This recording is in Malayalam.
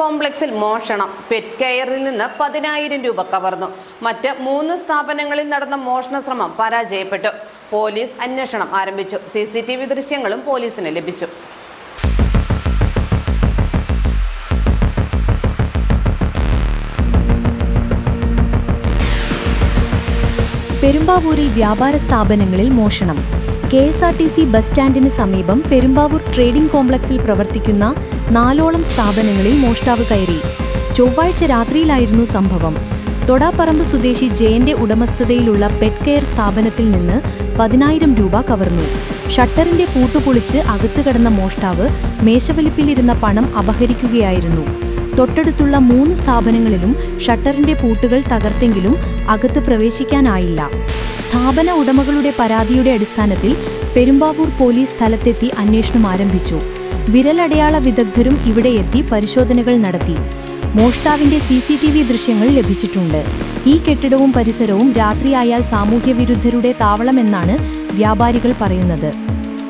കോംപ്ലക്സിൽ മോഷണം. പെറ്റ് കെയറിൽ നിന്ന് പതിനായിരം രൂപ കവർന്നു. മറ്റ് മൂന്ന് സ്ഥാപനങ്ങളിൽ നടന്ന മോഷണ ശ്രമം പരാജയപ്പെട്ടു. പോലീസ് അന്വേഷണം ആരംഭിച്ചു. സി സി ടി വി ദൃശ്യങ്ങളും പോലീസിന് ലഭിച്ചു. പെരുമ്പാവൂരിൽ വ്യാപാര സ്ഥാപനങ്ങളിൽ മോഷണം. K S R T C bus സ്റ്റാൻഡിന് സമീപം പെരുമ്പാവൂർ ട്രേഡിംഗ് കോംപ്ലക്സിൽ പ്രവർത്തിക്കുന്ന നാലോളം സ്ഥാപനങ്ങളിൽ മോഷ്ടാവ് കയറി. ചൊവ്വാഴ്ച രാത്രിയിലായിരുന്നു സംഭവം. തൊടാപ്പറമ്പ് സ്വദേശി ജയന്റെ ഉടമസ്ഥതയിലുള്ള പെറ്റ് കെയർ സ്ഥാപനത്തിൽ നിന്ന് പതിനായിരം രൂപ കവർന്നു. ഷട്ടറിന്റെ പൂട്ടുപൊളിച്ച് അകത്ത് കടന്ന മോഷ്ടാവ് മേശവലിപ്പിലിരുന്ന പണം അപഹരിക്കുകയായിരുന്നു. തൊട്ടടുത്തുള്ള മൂന്ന് സ്ഥാപനങ്ങളിലും ഷട്ടറിന്റെ പൂട്ടുകൾ തകർത്തെങ്കിലും അകത്ത് പ്രവേശിക്കാനായില്ല. സ്ഥാപന ഉടമകളുടെ പരാതിയുടെ അടിസ്ഥാനത്തിൽ പെരുമ്പാവൂർ പോലീസ് സ്ഥലത്തെത്തി അന്വേഷണം ആരംഭിച്ചു. വിരലടയാള വിദഗ്ധരും ഇവിടെ എത്തി പരിശോധനകൾ നടത്തി. മോഷ്ടാവിന്റെ സി സി ടി വി ദൃശ്യങ്ങൾ ലഭിച്ചിട്ടുണ്ട്. ഈ കെട്ടിടവും പരിസരവും രാത്രിയായാൽ സാമൂഹ്യവിരുദ്ധരുടെ താവളമെന്നാണ് വ്യാപാരികൾ പറയുന്നത്.